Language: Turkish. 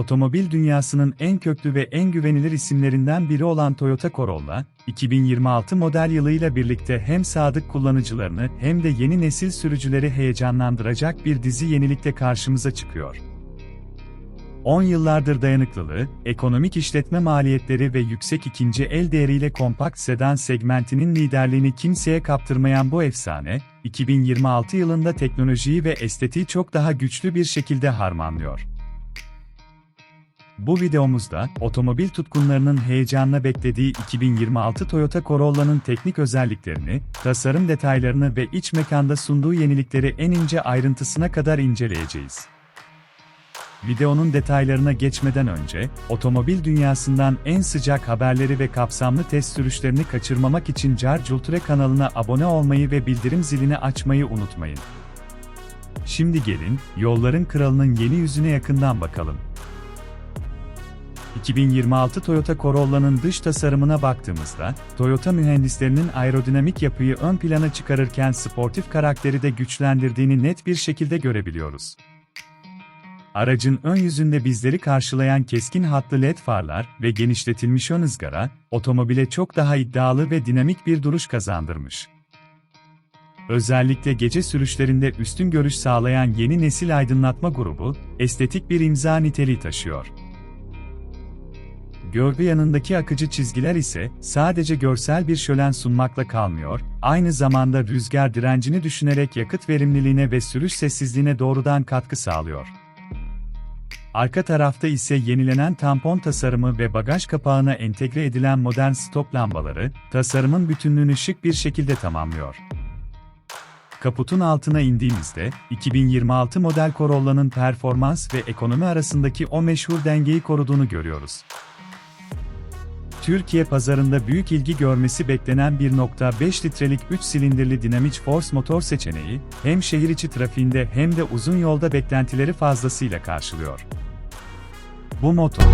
Otomobil dünyasının en köklü ve en güvenilir isimlerinden biri olan Toyota Corolla, 2026 model yılıyla birlikte hem sadık kullanıcılarını hem de yeni nesil sürücüleri heyecanlandıracak bir dizi yenilikle karşımıza çıkıyor. 10 yıllardır dayanıklılığı, ekonomik işletme maliyetleri ve yüksek ikinci el değeriyle kompakt sedan segmentinin liderliğini kimseye kaptırmayan bu efsane, 2026 yılında teknolojiyi ve estetiği çok daha güçlü bir şekilde harmanlıyor. Bu videomuzda, otomobil tutkunlarının heyecanla beklediği 2026 Toyota Corolla'nın teknik özelliklerini, tasarım detaylarını ve iç mekanda sunduğu yenilikleri en ince ayrıntısına kadar inceleyeceğiz. Videonun detaylarına geçmeden önce, otomobil dünyasından en sıcak haberleri ve kapsamlı test sürüşlerini kaçırmamak için Car Culture kanalına abone olmayı ve bildirim zilini açmayı unutmayın. Şimdi gelin, yolların kralının yeni yüzüne yakından bakalım. 2026 Toyota Corolla'nın dış tasarımına baktığımızda, Toyota mühendislerinin aerodinamik yapıyı ön plana çıkarırken sportif karakteri de güçlendirdiğini net bir şekilde görebiliyoruz. Aracın ön yüzünde bizleri karşılayan keskin hatlı led farlar ve genişletilmiş ön ızgara, otomobile çok daha iddialı ve dinamik bir duruş kazandırmış. Özellikle gece sürüşlerinde üstün görüş sağlayan yeni nesil aydınlatma grubu, estetik bir imza niteliği taşıyor. Gövde yanındaki akıcı çizgiler ise sadece görsel bir şölen sunmakla kalmıyor, aynı zamanda rüzgar direncini düşünerek yakıt verimliliğine ve sürüş sessizliğine doğrudan katkı sağlıyor. Arka tarafta ise yenilenen tampon tasarımı ve bagaj kapağına entegre edilen modern stop lambaları, tasarımın bütünlüğünü şık bir şekilde tamamlıyor. Kaputun altına indiğimizde, 2026 model Corolla'nın performans ve ekonomi arasındaki o meşhur dengeyi koruduğunu görüyoruz. Türkiye pazarında büyük ilgi görmesi beklenen 1.5 litrelik 3 silindirli Dynamic Force motor seçeneği, hem şehir içi trafiğinde hem de uzun yolda beklentileri fazlasıyla karşılıyor. Bu motor,